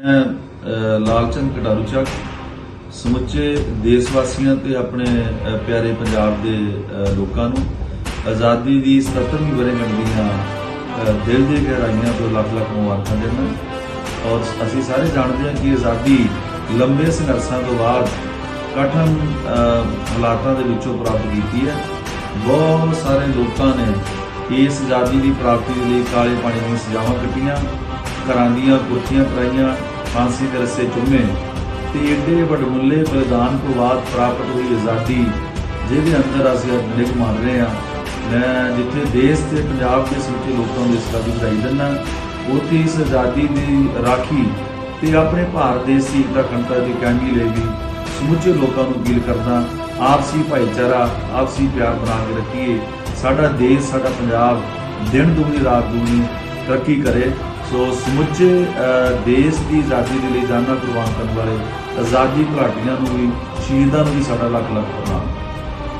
ਮੈਂ ਲਾਲਚੰਦ ਕਟਾਰੂ ਚੱਕ, ਸਮੁੱਚੇ ਦੇਸ਼ ਵਾਸੀਆਂ ਤੇ ਆਪਣੇ ਪਿਆਰੇ ਪੰਜਾਬ ਦੇ ਲੋਕਾਂ ਨੂੰ ਆਜ਼ਾਦੀ ਦੀ 77ਵੀਂ ਵਰ੍ਹੇਗੰਢ ਦੀਆਂ ਦਿਲ ਦੀ ਗਹਿਰਾਈਆਂ ਤੋਂ ਲੱਖ ਲੱਖ ਮੁਬਾਰਕਾਂ ਦਿੰਦਾ ਔਰ ਅਸੀਂ ਸਾਰੇ ਜਾਣਦੇ ਹਾਂ ਕਿ ਆਜ਼ਾਦੀ ਲੰਬੇ ਸੰਘਰਸ਼ਾਂ ਤੋਂ ਬਾਅਦ ਕਠਨ ਹਾਲਾਤਾਂ ਦੇ ਵਿੱਚੋਂ ਪ੍ਰਾਪਤ ਕੀਤੀ ਹੈ। ਬਹੁਤ ਸਾਰੇ ਲੋਕਾਂ ਨੇ ਇਸ ਆਜ਼ਾਦੀ ਦੀ ਪ੍ਰਾਪਤੀ ਦੇ ਲਈ ਕਾਲੇ ਪਾਣੀ ਦੀਆਂ ਸਜ਼ਾਵਾਂ ਕੱਟੀਆਂ, ਘਰਾਂ ਦੀਆਂ ਕੁਰਸੀਆਂ ਕਰਾਈਆਂ ਫਾਂਸੀ ਦੇ ਰੱਸੇ ਚੁੰਮੇ। ਤੇ ਏਡੇ ਵੱਡਮੁੱਲੇ ਬਲੀਦਾਨ ਤੋਂ ਬਾਅਦ ਪ੍ਰਾਪਤ ਹੋਈ ਆਜ਼ਾਦੀ, ਜਿਹਦੇ ਅੰਦਰ ਅਸੀਂ ਅੱਜ ਨਿਕ ਮੰਨ ਰਹੇ ਹਾਂ। ਮੈਂ ਜਿੱਥੇ ਦੇਸ਼ ਤੇ ਪੰਜਾਬ ਦੇ ਸਮੁੱਚੇ ਲੋਕਾਂ ਨੂੰ ਇਸ ਗੱਲ ਦੀ ਵਧਾਈ ਦਿੰਦਾ ਉੱਥੇ ਇਸ ਆਜ਼ਾਦੀ ਦੀ ਰਾਖੀ ਤੇ ਆਪਣੇ ਭਾਰਤ ਦੇਸ਼ ਦੀ ਅਖੰਡਤਾ ਦੀ ਕਾਇਮੀ ਲਈ ਵੀ ਸਮੁੱਚੇ ਲੋਕਾਂ ਨੂੰ ਅਪੀਲ ਕਰਦਾ ਆਪਸੀ ਭਾਈਚਾਰਾ, ਆਪਸੀ ਪਿਆਰ ਬਣਾ ਕੇ ਰੱਖੀਏ। ਸਾਡਾ ਦੇਸ਼, ਸਾਡਾ ਪੰਜਾਬ ਦਿਨ ਦੁਗਣੀ ਰਾਤ ਦੁਗਣੀ ਤਰੱਕੀ ਕਰੇ। ਸੋ ਸਮੁੱਚੇ ਦੇਸ਼ ਦੀ ਆਜ਼ਾਦੀ ਦੇ ਲਈ ਜਾਨਾਂ ਕੁਰਬਾਨ ਕਰਨ ਵਾਲੇ ਆਜ਼ਾਦੀ ਘਾਟੀਆਂ ਨੂੰ ਵੀ, ਸ਼ਹੀਦਾਂ ਨੂੰ ਵੀ ਸਾਡਾ ਲੱਖ ਲੱਖ ਪ੍ਰਣਾਮ।